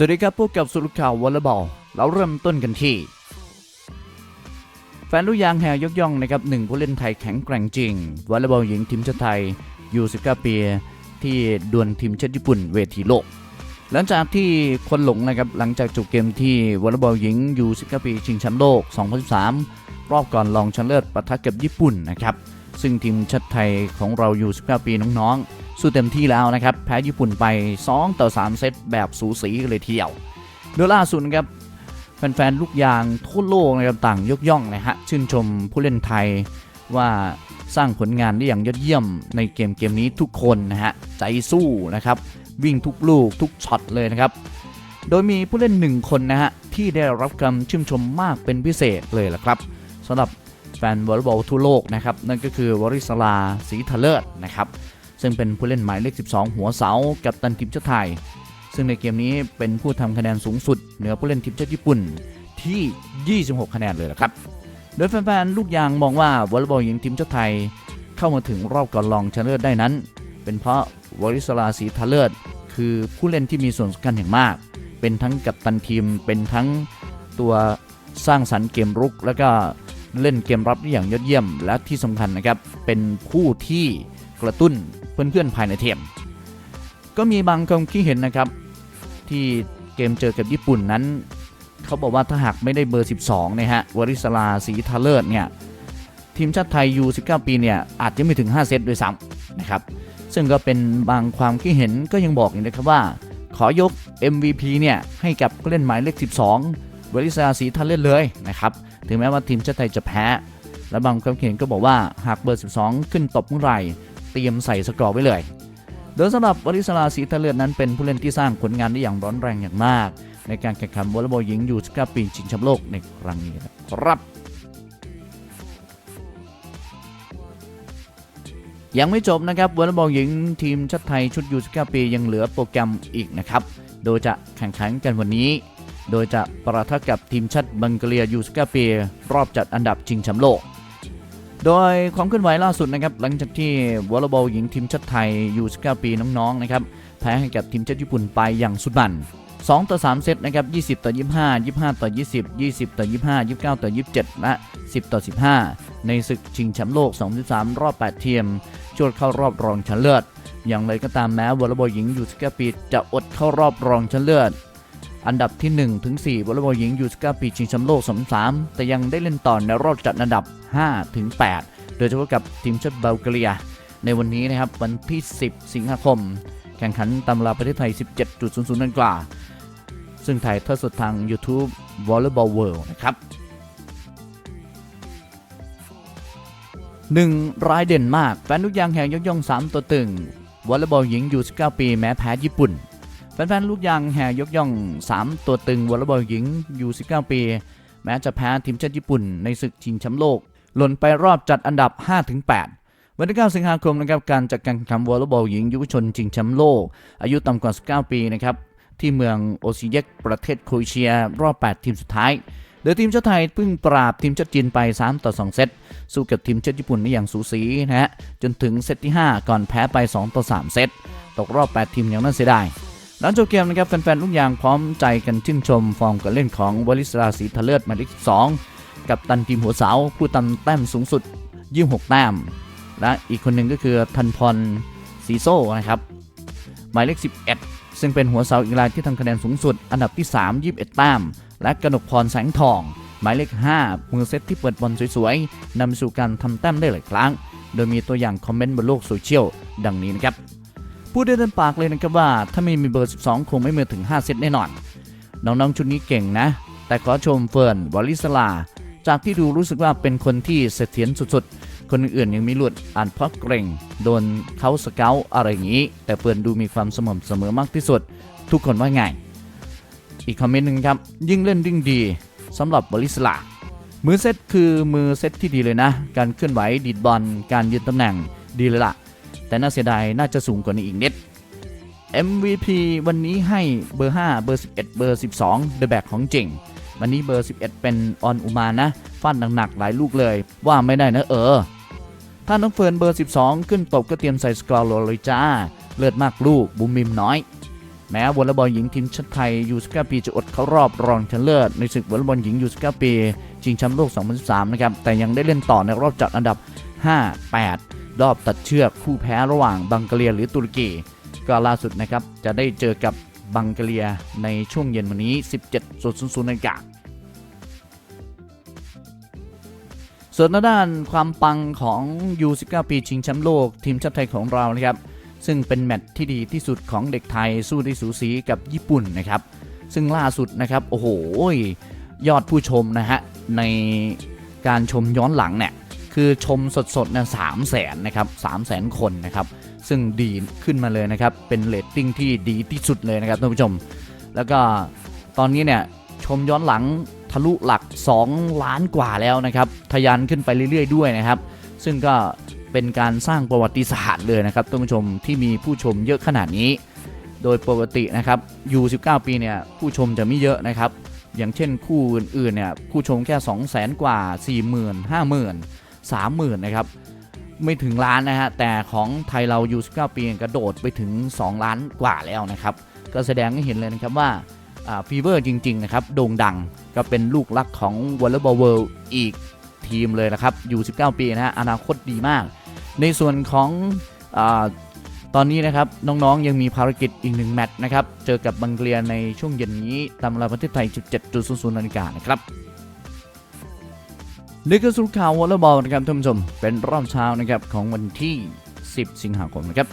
สวัสดีครับพบกับสุรุข่าววอลเลย์บอลเราเริ่มต้นกันที่ แฟนลูกยางแห่ยกย่องนะครับหนึ่งผู้เล่นไทยแข็งแกร่งจริงวอลเลย์บอลหญิงทีมชาติไทยยู19ปีที่ดวลทีมชาติญี่ปุ่นเวทีโลก หลังจากที่คนหลงนะครับหลังจากจบเกมที่วอลเลย์บอลหญิงยู19ปีชิงแชมป์โลก 2013 รอบก่อนรองชนะเลิศปะทะกับญี่ปุ่นนะครับ ซึ่งทีมชาติไทยของเราอยู่ 19 ปีน้องๆ สู้เต็มที่แล้วนะครับ แพ้ญี่ปุ่นไป 2 ต่อ 3 เซตแบบสูสีเลยทีเดียวโดยล่าสุดนะครับแฟนๆ ลูกยางทั่วโลกนะครับต่างยกย่องนะฮะชื่นชมผู้เล่นไทยว่าสร้างผลงานได้อย่างยอดเยี่ยมในเกมเกมนี้ทุกคนนะฮะใจสู้นะครับวิ่งทุกลูกทุกช็อตเลยนะครับ โดยมีผู้เล่นหนึ่งคนนะฮะที่ได้รับคำชื่นชมมากเป็นพิเศษเลยละครับสำหรับ แฟนวอลเลย์บอลทั่วโลกนะครับนั่นก็คือวริศลาศรีทะเลิศนะครับซึ่งเป็นผู้เล่นหมายเลข 12 หัวเสากับตันทีมชาติไทย ซึ่งในเกมนี้เป็นผู้ทำคะแนนสูงสุด เหนือผู้เล่นทีมชาติญี่ปุ่นที่ 26 คะแนนเลยละครับ โดยแฟนๆ ลูกยางมองว่าวอลเลย์บอลหญิงทีมชาติไทย เข้ามาถึงรอบก่อนรองชนะเลิศได้นั้น เป็นเพราะวริศลาศรีทะเลิศคือผู้เล่นที่มีส่วนสำคัญอย่างมาก เป็นทั้งกัปตันทีม เป็นทั้งตัวสร้างสรรค์เกมรุก แล้วก็ เล่นเกมรับได้อย่างยอดเยี่ยม และที่สำคัญนะครับ เป็นผู้ที่กระตุ้นเพื่อนๆภายในทีม ก็มีบางความคิดเห็นนะครับ ที่เกมเจอกับญี่ปุ่นนั้น เขาบอกว่าถ้าหากไม่ได้เบอร์ 12 นะฮะวริศลาศรีทาเลิศเนี่ยทีมชาติไทยยู19 ปีเนี่ยอาจจะไม่ถึง 5 เซตด้วยซ้ำนะครับ ซึ่งก็เป็นบางความคิดเห็นก็ยังบอกอีกนะครับว่า ขอยก MVP เนี่ยให้กับผู้เล่นหมายเลข 12 วริศลาศรีทาเลิศเลยนะครับ ถึงแม้ว่าทีมชาติไทยจะแพ้ และบางความคิดเห็นก็บอกว่าหากเบอร์ 12 ขึ้นตบเมื่อไหร่เตรียมใส่สกอร์ไว้เลยโดยสำหรับวริศลาศรีทะเลือดนั้นเป็นผู้เล่นที่สร้างผลงานได้อย่างร้อนแรงอย่างมาก ในการแข่งขันวอลเลย์บอลหญิงยู19ปีชิงแชมป์โลกในครั้งนี้ครับยังไม่จบนะครับวอลเลย์บอลหญิงทีมชาติไทยชุดยู19ปียังเหลือโปรแกรมอีกนะครับ โดยจะแข่งขันกันวันนี้ โดยจะประทะกับทีมชาติบังกเลียยู19ปียรอบจัดอันดับชิงแชมป์โลก โดยความเคลื่อนไหวล่าสุดนะครับหลังจากที่วอลเลย์บอลหญิงทีมชาติไทยยู19ปีน้องๆนะครับแพ้ให้กับทีมชาติญี่ปุ่นไปอย่างสุดมัน2 ต่อ 3 เซตนะครับ 20 ต่อ 25 25 ต่อ 20 20 ต่อ 25 29 ต่อ 27 และ 10 ต่อ 15 ในศึกชิงแชมป์โลก 23 รอบ8ทีมจวดเข้ารอบรองชนะเลิศ อย่างไรก็ตามแม้วอลเลย์บอลหญิงยู19ปีจะอดเข้ารอบรองชนะเลิศ อันดับที่ 1 ถึง 4วอลเลย์บอลหญิงยู19ปีชิงแชมป์โลก2003แต่ยังได้เล่นต่อในรอบจัดอันดับ 5 ถึง 8 โดยเฉพาะกับทีมชาติบัลแกเรีย ในวันนี้นะครับวันที่ 10 สิงหาคม แข่งขันตามเวลาประเทศไทย 17.00นาฬิกาซึ่งถ่ายทอดสดทาง YouTube Volleyball World นะครับหนึ่งรายเด่นมาก แฟนลูกยางแห่งยกย่อง 3 ตัวตึงวอลเลย์บอลหญิงยู่19ปีแม้แพ้ญี่ปุ่น แฟนๆ ลูกยางแห่ยกย่อง 3 ตัวตึงวอลเลย์บอลหญิงอยู่19 ปี แม้จะแพ้ทีมชาติญี่ปุ่นในศึกชิงแชมป์โลก หล่นไปรอบจัดอันดับ 5-8วันที่9สิงหาคมนะครับการจัดการแข่งขันวอลเลย์บอลหญิงยุวชนชิงแชมป์โลก อายุต่ำกว่า 19 ปีนะครับที่เมืองโอซิเยกประเทศโครเอเชีย รอบ 8 ทีมสุดท้ายโดยทีมชาติไทยเพิ่งปราบทีมชาติจีนไป 3 ต่อ 2 เซตสู้กับทีมชาติญี่ปุ่นได้อย่างสูสีนะฮะจนถึงเซตที่ 5 ก่อนแพ้ไป 2 ต่อ 3 เซตตกรอบ 8 ทีมอย่างน่าเสียดาย หลังจบเกมนะครับแฟนๆลูกยางพร้อมใจกันชื่นชมฟอร์มการเล่นของวลิสราศีทะเลิศหมายเลข2กับตันทีมหัวเสาผู้ตำแต้มสูงสุด26แต้ม และอีกคนหนึ่งก็คือทันพรสีโซ่นะครับหมายเลข 11 ซึ่งเป็นหัวเสาอีกรายที่ทำคะแนนสูงสุด อันดับที่ 3 21แต้ม และกนกพรแสงทอง หมายเลข 5 มือเซตที่เปิดบอลสวยๆนำไปสู่การทำแต้มได้หลายครั้ง โดยมีตัวอย่างคอมเมนต์บนโลกโซเชียลดังนี้นะครับ พูดได้เต็มปากเลยนะครับว่าถ้าไม่มีเบอร์ 12 คงไม่มาถึง 5 เซตแน่นอน น้องๆ ชุดนี้เก่งนะ แต่ขอชมเฟิร์นวอลลิสลา จากที่ดูรู้สึกว่าเป็นคนที่เสถียรสุดๆ คนอื่นยังมีหลุดอ่านเพราะเกรงโดนเขาสเกลอะไรอย่างนี้ แต่เฟิร์นดูมีความสม่ำเสมอมากที่สุด ทุกคนว่าไง อีกคอมเมนต์หนึ่งครับ ยิ่งเล่นยิ่งดีสำหรับบริสลามือเซตคือมือเซตที่ดีเลยนะ การเคลื่อนไหวดีดบอลการยืนตำแหน่งดีเลยล่ะ แต่น่าเสียดายน่าจะสูงกว่านี้อีกนิด MVP วันนี้ให้เบอร์ 5 เบอร์ 11 เบอร์ 12เดอะแบกของจริง วันนี้เบอร์ 11 เป็นออนอุมานะฟาดหนักๆหลายลูกเลย ว่าไม่ได้นะเออ ถ้าน้องเฟิร์นเบอร์ 12 ขึ้นตบก็เตรียมใส่สกอร์โลเลยจ้า เลือดมากลูกบุมมิมน้อย แม้วอลเลย์บอลหญิงทีมชาติไทยยู19ปีจะอดเข้ารอบรองชนะเลิศในศึกวอลเลย์บอลหญิงยู19ปีชิงแชมป์โลก 2013 นะครับแต่ยังได้เล่นต่อในรอบจัดอันดับ 5 8 รอบตัดเชือกคู่แพ้ระหว่างบังกะเลียหรือตุรกีก็ล่าสุดนะครับจะได้เจอกับบังกะเลียในช่วงเย็นวันนี้ 17.00นาฬิกาส่วนด้านความปังของ U19 ปีชิงแชมป์โลกทีมชาติไทยของเรานะครับ ซึ่งเป็นแมตช์ที่ดีที่สุดของเด็กไทยสู้ได้สูสีกับญี่ปุ่นนะครับ ซึ่งล่าสุดนะครับ โอ้โห ยอดผู้ชมนะฮะ ในการชมย้อนหลังเนี่ย คือชมสดๆเนี่ยสามแสนนะครับสามแสนคนนะครับ ซึ่งดีขึ้นมาเลยนะครับ เป็นเรตติ้งที่ดีที่สุดเลยนะครับท่านผู้ชม แล้วก็ตอนนี้เนี่ยชมย้อนหลังทะลุหลัก 2 ล้านกว่าแล้วนะครับ ทะยานขึ้นไปเรื่อยๆ ด้วยนะครับ ซึ่งก็เป็นการสร้างประวัติศาสตร์เลยนะครับท่านผู้ชมที่มีผู้ชมเยอะขนาดนี้ โดยปกตินะครับอยู่19 ปีเนี่ยผู้ชมจะไม่เยอะนะครับ อย่างเช่นคู่อื่นๆเนี่ยผู้ชมแค่ 2 0 0แสนกว่า 40,000 50,000 30,000นะครับไม่ถึงล้านนะฮะแต่ของไทยเราอยู่19ปีกระโดดไปถึง 2 ล้านกว่าแล้วนะครับก็แสดงให้เห็นเลยนะครับว่าฟีเวอร์จริง ๆ นะครับ โด่งดังก็เป็นลูกรักของวอลเลย์บอลเวิลด์อีกทีมเลยนะครับอยู่ 19 ปีนะฮะอนาคตดีมาก ในส่วนของอตอนนี้นะครับน้องๆยังมีภารกิจอีกหนึ่งแมตช์นะครับ เจอกับบังเกลียในช่วงเย็นนี้ตามเวลาประเทศไทย 17.00นาฬิกานะครับ นี่คือสุดข่าววอลเลย์บอลนะครับท่านผู้ชมเป็นรอบเช้านะครับของวันที่ 10 สิงหาคมนะครับ